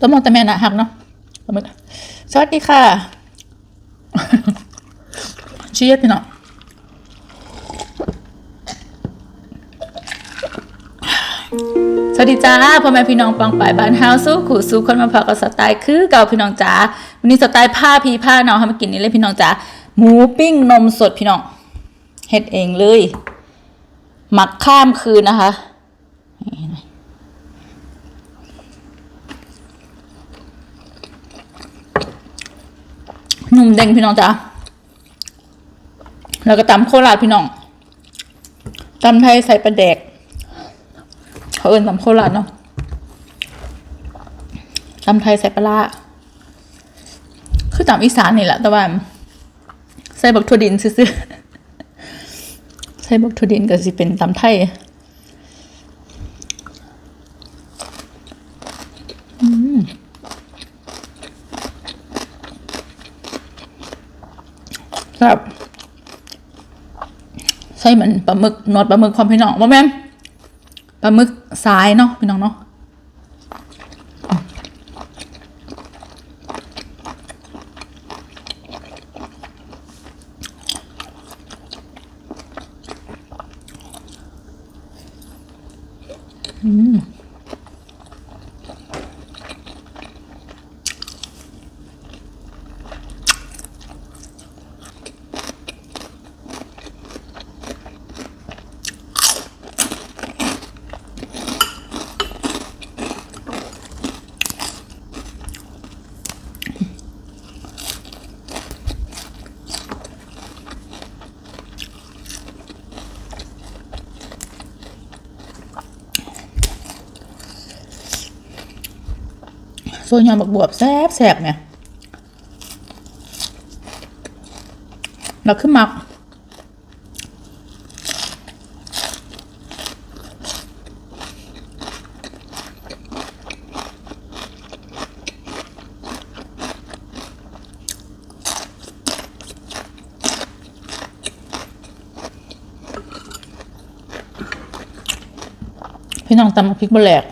ต้มมองแต่แม่นะหักเนาะสวัสดีค่ะเชียร์พี่น้องสวัสดีจ้าพ่อแม่พี่น้องปองป่ายบ้านเฮาสู้ขู่สู้คนมาพอกับสไตล์คือเก่าพี่น้องจ๋าวันนี้สไตล์ผ้าพีผ้าน้องทำมากินนี่เลยพี่น้องจ๋าหมูปิ้งนมสดพี่น้อง เฮ็ดเองเลย หมักข้ามคืนนะคะนี่นะนุ่มเด้งพี่น้องจ๋าแล้วก็ตำโคราชพี่น้องตำไทยใส่ปลาแดกเขาเอินตำโคราชเนาะตำไทยใส่ปลาร้าคือตำอีสานนี่แหละแต่ว่าใส่บักถั่วดินซื่อ ส่บักทุดินก็สิเป็นตำไทยอืมครับใส่เหมือนปลาหมึกนอดปลาหมึกความพี่น้องว่าแม่ปลาหมึกสายเนาะพี่น้องเนาะอืม ส่วนยอบักบวบแซ่บแซ่บเนี่ยเราขึ้นมักพี่น้องตำพริกบะแหลก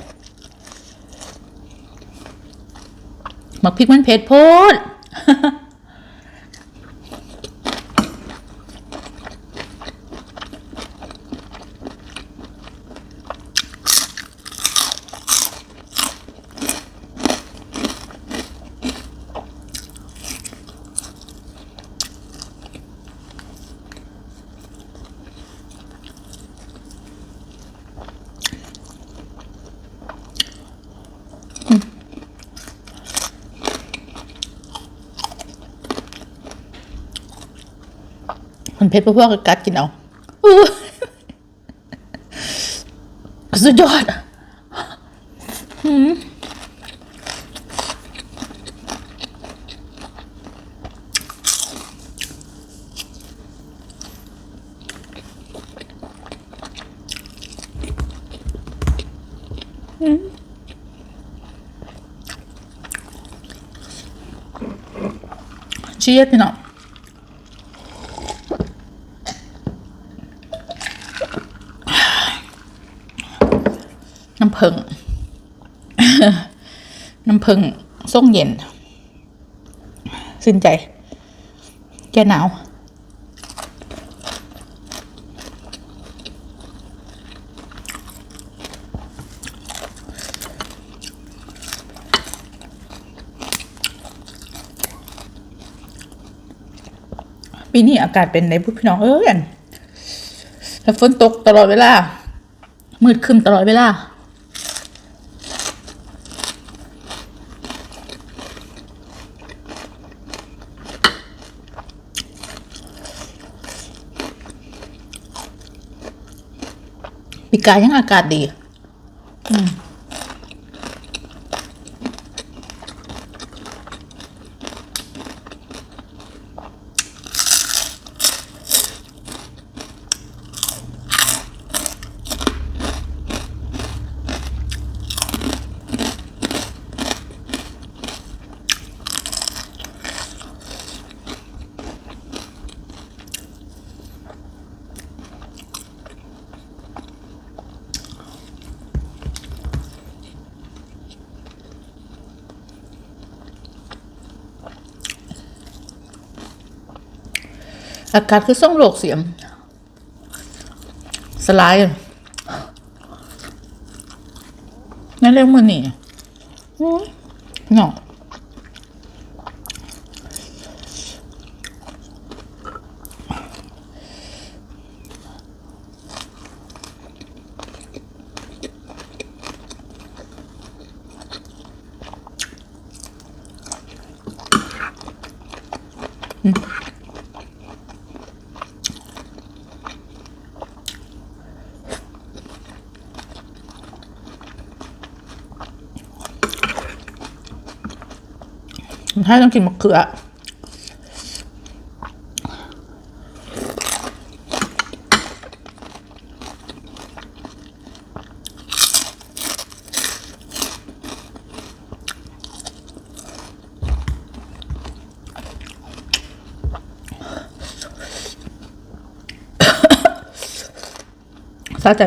หมักพริกมันเผ็ดโพด เผ็ดพวกๆกัดกินเอาสุดยอดหืมเชียร์พี่น้องำผึ้งน้ำผึ้งส่งเย็นสิ้นใจ แกหนาวปีนี้อากาศเป็นในพุทพี่น้องเอ้ยแล้วฝนตกตลอดเวลา มืดครึมตลอดเวลา ปีกายยังอากาศดี อ อากาศคือส่งโรคเสียม สลายนั่นเรื่องมันนี่เนาะ ให้ต้องกินมะเขือสะใ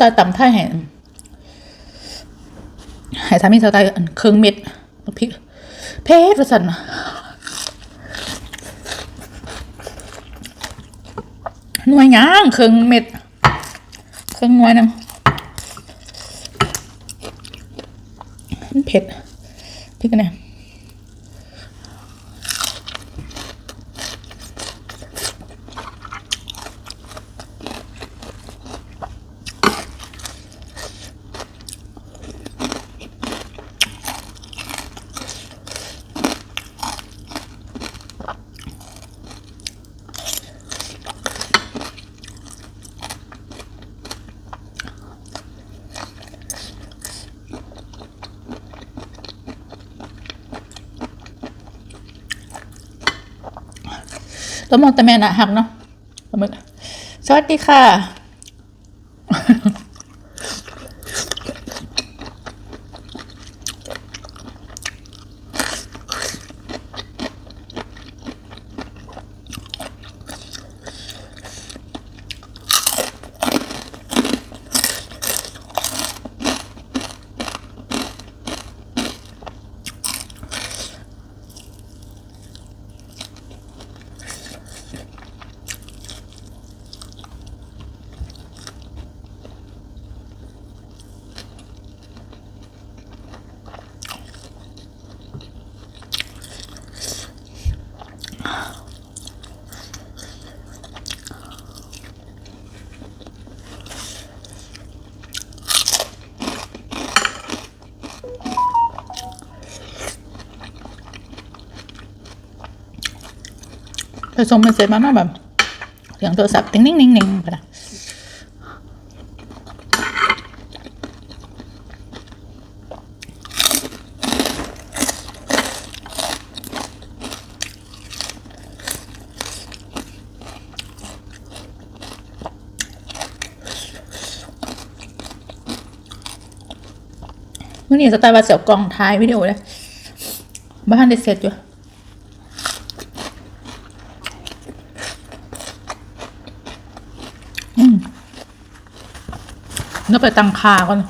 จบ่ตายต่ำท่าแห่งหายสามีเขาตายเครื่องเม็ดพริกเพชรประสันหน่วยย่างเครื่องเม็ดเครื่องหน่วยนึงมันเผ็ดพริกกันเนี่ยแล้วมองแต่แม่น่ะหักเนาะปลาหมึกสวัสดีค่ะ เธอส่งเสเซจมาเนาะแบบเสียงโทรศัพท์ติ๊งนิ่งนิ่งนิ่งไปละวันนี้สไตล์ว่าเสียวกล่องท้ายวิดีโอเลยบ้านได้เสร็จอยู่ แล้วไปตั้งค่าก่อน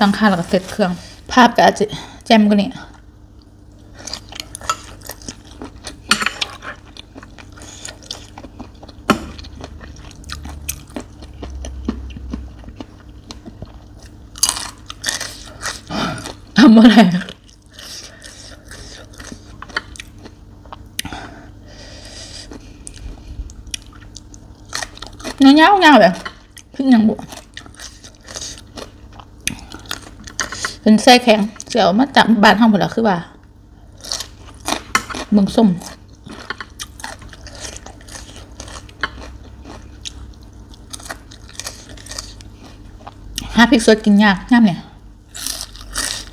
ตั้งค่าแล้วก็เสร็จเครื่อง ภาพก็อาจจะแจมกว่านี้ทำอะไรเงี้ยเงี้ยเงี้ยแบบพี่ยังบว เป็นไส้แข็งเสียวมาจับบานห้องหมดแล้วคือว่าเมืองส้มหาพริกสดกินยากย่ำเนี่ย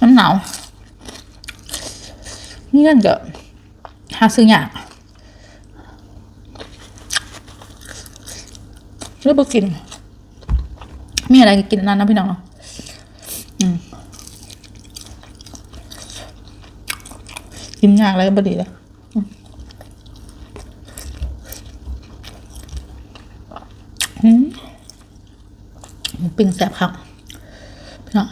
น้ำหนาวนี่เงินก็หาซื้อยากเลือกกิน มีอะไรกินนั้นนะพี่น้องเนาะ กินยากอะไรก็บดีเลยหืมปิ้งแซ่บครับพี่น้อง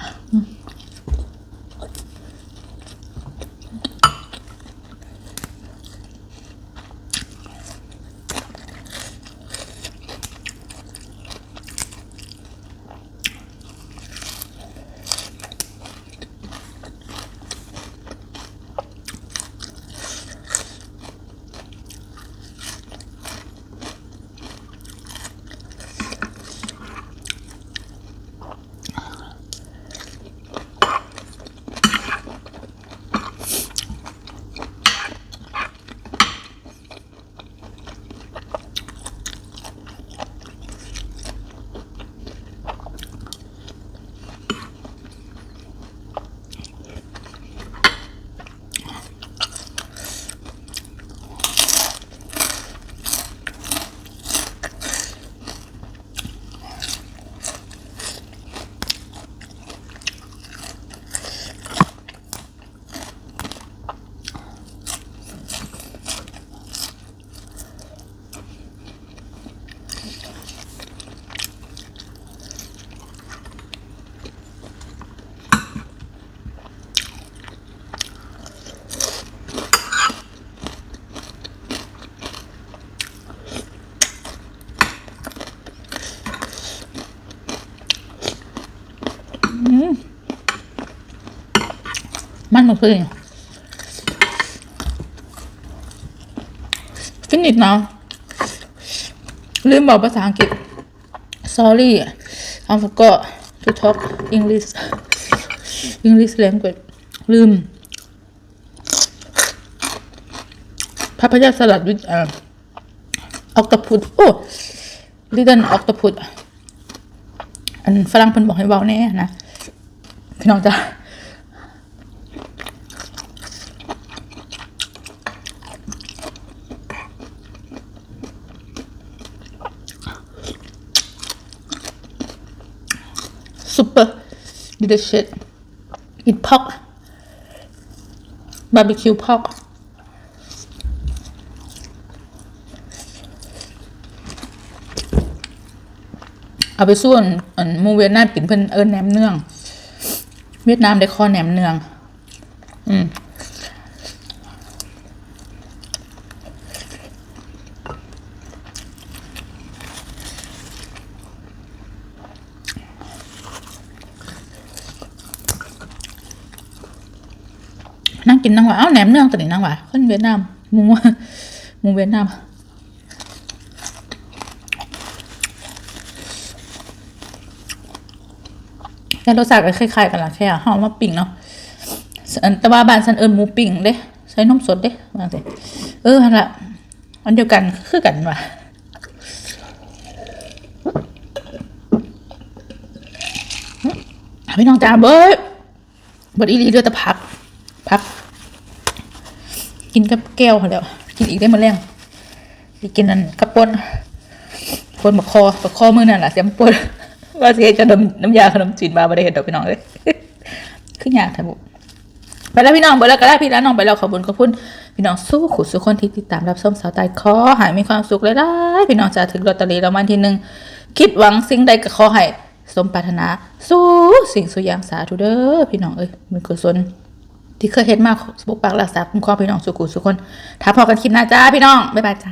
อืมมันฟินิชนะลืมบอกภาษาอังกฤษ sorry I forgot to talk English English language ลืมพัพยาสลัดวิอ่าออกตพุดโอ้ลิดันออกตพุดอันฝรั่งเพิ่นบอกให้เบาแน่นะ พี่น้องจ้า super delicious eat pork barbecue pork เอาไปส่วนอันมูเวียดนามปิ่นเพิ่นเอิญแหนมเนือง เวียดนามได้คอแหนมเนือง อืม กินนั่งว่าเอ้าแหนมเนืองตัวนี้นั่งว่าคนเวียดนามหมูหมูเวียดนามแต่รสชาติก็คล้ายๆกันละแค่หอมมาปิ้งเนาะแต่ว่าบ้านฉันเอิญหมูปิ้งเด้ใช้นมสดเด้ว่าสิเออหั่นละอันเดียวกันคือกันว่ะพี่น้องจ้าเบิร์ดเบิร์ดอีหลีเดือดต่พักพัก กินกับแก้วเขาแล้วกินอีกได้มาแรงไปกินนั่นกับปนปนบักคอบักคอมือนั่นแหละเสียมปนว่าเสิเฮ็ดขนมน้ำยาขนมจีนมาบ่ได้เห็นดอกพี่น้องเลยขึ้นยากแท้บุไปแล้วพี่น้องไปแล้วก็ได้พี่แล้วน้องไปแล้วขอบคุณขอบคุณพี่น้องสู้ขุดสู้คนที่ติดตามรับชมสาวตายขอหายมีความสุขเลยได้พี่น้องจะถึงลอตเตอรี่รางวัลที่หนึ่งคิดหวังสิ่งใดก็ขอให้สมปรารถนา สู้สิ่งสุยางสาธุเด้อพี่น้องเอ้ยมีกุศล ที่เคยเห็นมาปกปักรักษาคุ้มครองพี่น้องสุขุสุขคนถ้าพอกันคลิปหน้าจ้าพี่น้องบ๊ายบายจ้า